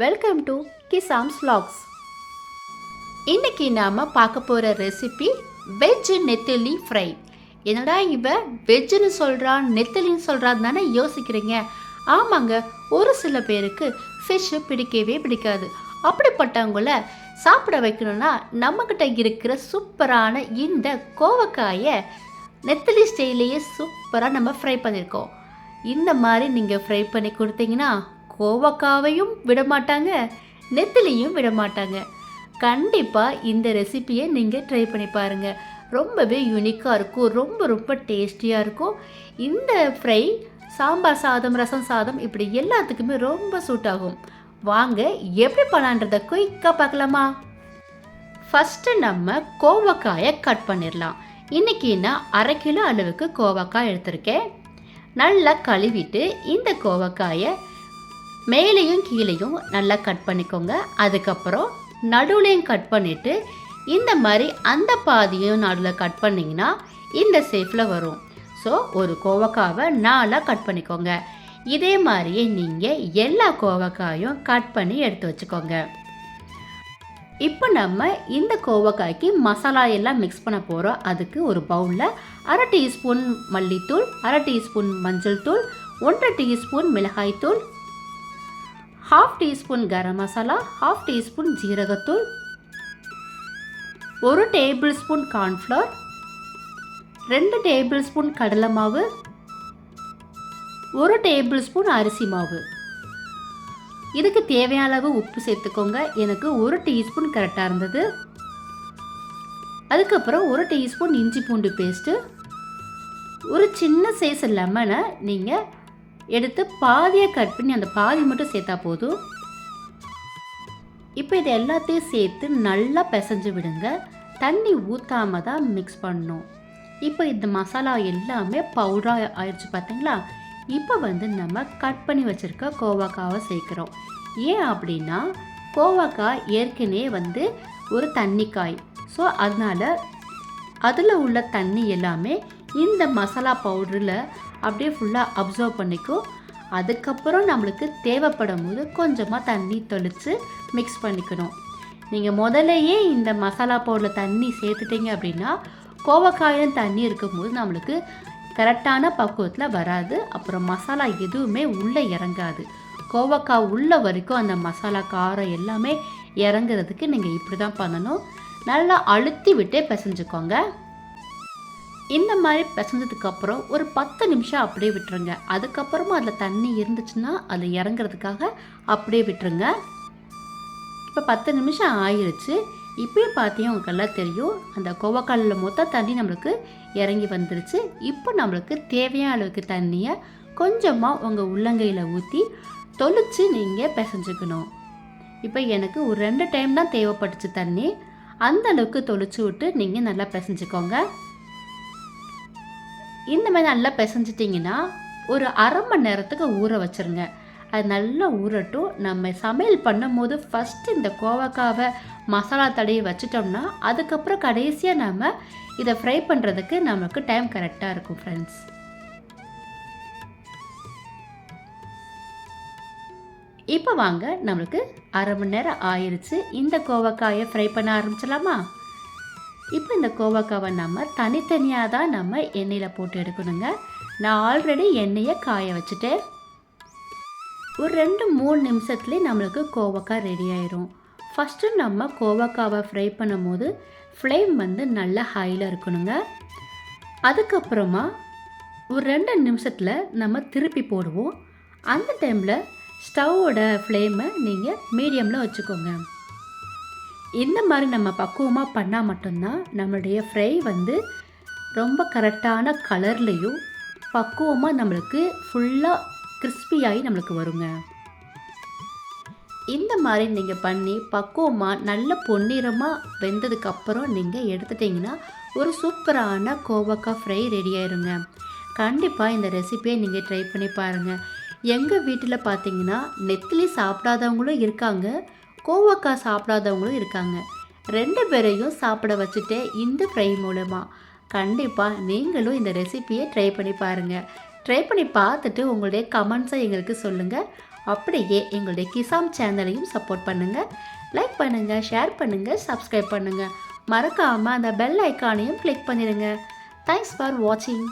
Welcome to கிசாம்ஸ் vlogs. இன்னைக்கு நாம் பார்க்க போகிற ரெசிபி வெஜ் நெத்திலி ஃப்ரை என்னடா இவ வெஜ்ஜுன்னு சொல்கிறான் நெத்திலின்னு சொல்கிறான் தானே யோசிக்கிறீங்க. ஆமாங்க ஒரு சில பேருக்கு ஃபிஷ்ஷு பிடிக்கவே பிடிக்காது. அப்படிப்பட்டவங்கள சாப்பிட வைக்கணும்னா நம்மக்கிட்ட இருக்கிற சூப்பரான இந்த கோவக்காயை நெத்திலி ஸ்டைலையே சூப்பராக நம்ம ஃப்ரை பண்ணியிருக்கோம் இந்த மாதிரி நீங்கள் ஃப்ரை பண்ணி கொடுத்தீங்கன்னா கோவக்காவையும் விட மாட்டாங்க நெத்திலியும் விட மாட்டாங்க கண்டிப்பாக இந்த ரெசிபியை நீங்கள் ட்ரை பண்ணி பாருங்கள் ரொம்பவே யூனிக்காக இருக்கும் ரொம்ப ரொம்ப டேஸ்டியாக இருக்கும். இந்த ஃப்ரை சாம்பார் சாதம் ரசம் சாதம் இப்படி எல்லாத்துக்குமே ரொம்ப சூட் ஆகும். வாங்க எப்படி பண்ணலான்றத குயிக்காக பார்க்கலாமா? ஃபஸ்ட்டு நம்ம கோவக்காயை கட் பண்ணிடலாம். இன்றைக்கி நான் அரை கிலோ அளவுக்கு கோவக்காய் எடுத்திருக்கேன். நல்லா கழுவிட்டு இந்த கோவக்காயை மேலேயும் கீழேயும் நல்லா கட் பண்ணிக்கோங்க. அதுக்கப்புறம் நடுவுலையும் கட் பண்ணிவிட்டு இந்த மாதிரி அந்த பாதியும் நடுவில் கட் பண்ணிங்கன்னா இந்த ஷேப்பில் வரும். ஸோ ஒரு கோவக்காவை நாலாக கட் பண்ணிக்கோங்க. இதே மாதிரியே நீங்கள் எல்லா கோவக்காயும் கட் பண்ணி எடுத்து வச்சுக்கோங்க. இப்போ நம்ம இந்த கோவக்காய்க்கு மசாலா எல்லாம் மிக்ஸ் பண்ண போகிறோம் அதுக்கு ஒரு பவுலில் அரை டீஸ்பூன் மல்லித்தூள் அரை டீஸ்பூன் மஞ்சள் தூள் ஒன்றரை டீஸ்பூன் மிளகாய்த்தூள் half teaspoon garam masala half teaspoon ஜீரகத்தூள் ஒரு டேபிள் ஸ்பூன் கார்ன்ஃப்ளவர் ரெண்டு டேபிள் ஸ்பூன் கடலை மாவு ஒரு டேபிள் ஸ்பூன் அரிசி மாவு. இதுக்கு தேவையான அளவு உப்பு சேர்த்துக்கோங்க. எனக்கு ஒரு டீஸ்பூன் கரெக்டாக இருந்தது. அதுக்கப்புறம் ஒரு டீஸ்பூன் இஞ்சி பூண்டு பேஸ்ட்டு ஒரு சின்ன சைஸ் லெமனை நீங்கள் எடுத்து பாதியை கட் பண்ணி அந்த பாதி மட்டும் சேர்த்தா போதும். இப்போ இது எல்லாத்தையும் சேர்த்து நல்லா பிசைஞ்சு விடுங்க. தண்ணி ஊற்றாம தான் மிக்ஸ் பண்ணணும். இப்போ இந்த மசாலா எல்லாமே பவுடராக ஆயிடுச்சு பார்த்தீங்களா? இப்போ வந்து நம்ம கட் பண்ணி வச்சுருக்க கோவாக்காவை சேர்க்குறோம். ஏன் அப்படின்னா கோவாக்காய் ஏற்கனவே வந்து ஒரு தண்ணிக்காய். ஸோ அதனால் அதில் உள்ள தண்ணி எல்லாமே இந்த மசாலா பவுடரில் அப்படியே ஃபுல்லாக அப்சர்வ் பண்ணிக்கும் அதுக்கப்புறம் நம்மளுக்கு தேவைப்படும் போது கொஞ்சமாக தண்ணி தெளித்து மிக்ஸ் பண்ணிக்கணும். நீங்கள் முதல்லையே இந்த மசாலா பவுடரில் தண்ணி சேர்த்துட்டீங்க அப்படின்னா கோவக்காயிலும் தண்ணி இருக்கும்போது நம்மளுக்கு கரெக்டான பக்குவத்தில் வராது. அப்புறம் மசாலா எதுவுமே உள்ளே இறங்காது. கோவக்காய் உள்ள வரைக்கும் அந்த மசாலா காரம் எல்லாமே இறங்குறதுக்கு நீங்கள் இப்படி தான் பண்ணணும். நல்லா அழுத்தி விட்டே பிசைஞ்சுக்கோங்க. இந்த மாதிரி பிசைஞ்சதுக்கு அப்புறம் ஒரு பத்து நிமிஷம் அப்படியே விட்டுருங்க. அதுக்கப்புறமா அதில் தண்ணி இருந்துச்சுன்னா அதில் இறங்குறதுக்காக அப்படியே விட்டுருங்க. இப்போ பத்து நிமிஷம் ஆயிடுச்சு இப்பயே பார்த்தீங்க உங்களுக்கு எல்லாம் தெரியும்? அந்த கோவக்காலில் மொத்த தண்ணி நம்மளுக்கு இறங்கி வந்துருச்சு. இப்போ நம்மளுக்கு தேவையான அளவுக்கு தண்ணியை கொஞ்சமாக உங்கள் உள்ளங்கையில் ஊற்றி தொளிச்சு நீங்கள் பிசைஞ்சுக்கணும். இப்போ எனக்கு ஒரு ரெண்டு டைம் தான் தேவைப்பட்டுச்சு தண்ணி. அந்த அளவுக்கு தொளிச்சு விட்டு நீங்கள் நல்லா பிசைஞ்சுக்கோங்க. இந்த மாதிரி நல்லா பிசைஞ்சிட்டிங்கன்னா ஒரு அரை மணி நேரத்துக்கு ஊற வச்சுருங்க. அது நல்லா ஊறட்டும். நம்ம சமையல் பண்ணும்போது ஃபஸ்ட்டு இந்த கோவக்காவை மசாலா தடையை வச்சிட்டோம்னா அதுக்கப்புறம் கடைசியாக நம்ம இதை ஃப்ரை பண்ணுறதுக்கு நமக்கு டைம் கரெக்டாக இருக்கும் ஃப்ரெண்ட்ஸ் இப்போ வாங்க நம்மளுக்கு அரை மணி நேரம் ஆயிடுச்சு இந்த கோவக்காயை ஃப்ரை பண்ண ஆரம்பிச்சலாமா இப்போ இந்த கோவக்காவை நம்ம தனித்தனியாக தான் நம்ம எண்ணெயில் போட்டு எடுக்கணுங்க. நான் ஆல்ரெடி எண்ணெயை காய வச்சுட்டேன். ஒரு ரெண்டு மூணு நிமிஷத்துலேயே நம்மளுக்கு கோவக்காய் ரெடி ஆயிரும். ஃபஸ்ட்டு நம்ம கோவக்காவை ஃப்ரை பண்ணும்போது ஃப்ளேம் வந்து நல்லா ஹையில் இருக்கணுங்க. அதுக்கப்புறமா ஒரு ரெண்டு நிமிஷத்தில் நம்ம திருப்பி போடுவோம். அந்த டைமில் ஸ்டவ்வோட ஃப்ளேமை நீங்கள் மீடியமில் வச்சுக்கோங்க. இந்த மாதிரி நம்ம பக்குவமாக பண்ணால் மட்டும்தான் நம்மளுடைய ஃப்ரை வந்து ரொம்ப கரெக்டான கலர்லேயும் பக்குவமாக நம்மளுக்கு ஃபுல்லாக கிறிஸ்பியாகி நம்மளுக்கு வருங்க. இந்த மாதிரி நீங்கள் பண்ணி பக்குவமாக நல்ல பொன்னிறமாக வெந்ததுக்கப்புறம் நீங்கள் எடுத்துட்டிங்கன்னா ஒரு சூப்பரான கோவக்காய் ஃப்ரை ரெடி ஆயிருங்க. கண்டிப்பாக இந்த ரெசிபியை நீங்கள் ட்ரை பண்ணி பாருங்கள் எங்கள் வீட்டில் பார்த்தீங்கன்னா நெத்திலி சாப்பிடாதவங்களும் இருக்காங்க. கோவக்காய் சாப்பிடாதவங்களும் இருக்காங்க. ரெண்டு பேரையும் சாப்பிட வச்சுட்டு இந்த ஃப்ரை மூலமாக கண்டிப்பாக நீங்களும் இந்த ரெசிபியை ட்ரை பண்ணி பாருங்கள் ட்ரை பண்ணி பார்த்துட்டு உங்களுடைய கமெண்ட்ஸை எங்களுக்கு சொல்லுங்கள் அப்படியே எங்களுடைய கிசாம் சேனலையும் சப்போர்ட் பண்ணுங்கள் லைக் பண்ணுங்கள் ஷேர் பண்ணுங்கள் சப்ஸ்கிரைப் பண்ணுங்கள் மறக்காமல் அந்த பெல் ஐக்கானையும் கிளிக் பண்ணிடுங்க. தேங்க்ஸ் ஃபார் வாட்சிங்